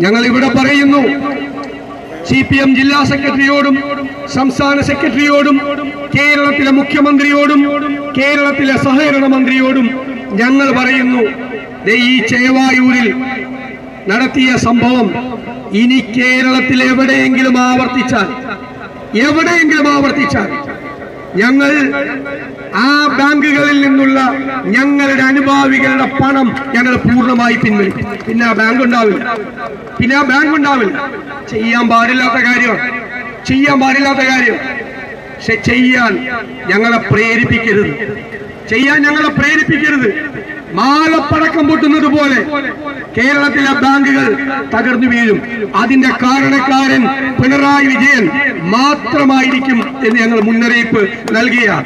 ഞങ്ങൾ ഇവിടെ പറയുന്നു സി പി എം ജില്ലാ സെക്രട്ടറിയോടും സംസ്ഥാന സെക്രട്ടറിയോടും കേരളത്തിലെ മുഖ്യമന്ത്രിയോടും കേരളത്തിലെ സഹകരണ മന്ത്രിയോടും ഞങ്ങൾ പറയുന്നു ഈ ചേവായൂരിൽ നടത്തിയ സംഭവം ഇനി കേരളത്തിൽ എവിടെയെങ്കിലും ആവർത്തിച്ചാൽ എവിടെയെങ്കിലും ആവർത്തിച്ചാൽ ഞങ്ങൾ ആ ബാങ്കുകളിൽ നിന്നുള്ള ഞങ്ങളുടെ അനുഭാവികളുടെ പണം ഞങ്ങൾ പൂർണമായി പിൻവലിക്കും. പിന്നെ ആ ബാങ്ക് ഉണ്ടാവില്ല. പിന്നെ ആ ബാങ്ക് ഉണ്ടാവില്ല. ചെയ്യാൻ പാടില്ലാത്ത കാര്യമാണ് ചെയ്യാൻ പാടില്ലാത്ത കാര്യം. പക്ഷെ ചെയ്യാൻ ഞങ്ങളെ പ്രേരിപ്പിക്കരുത്. ചെയ്യാൻ ഞങ്ങളെ പ്രേരിപ്പിക്കരുത്. മാലപ്പടക്കം പൊട്ടുന്നത് പോലെ കേരളത്തിലെ ബാങ്കുകൾ തകർന്നു വീഴും. അതിന്റെ കാരണക്കാരൻ പിണറായി വിജയൻ മാത്രമായിരിക്കും എന്ന് ഞങ്ങൾ മുന്നറിയിപ്പ് നൽകിയ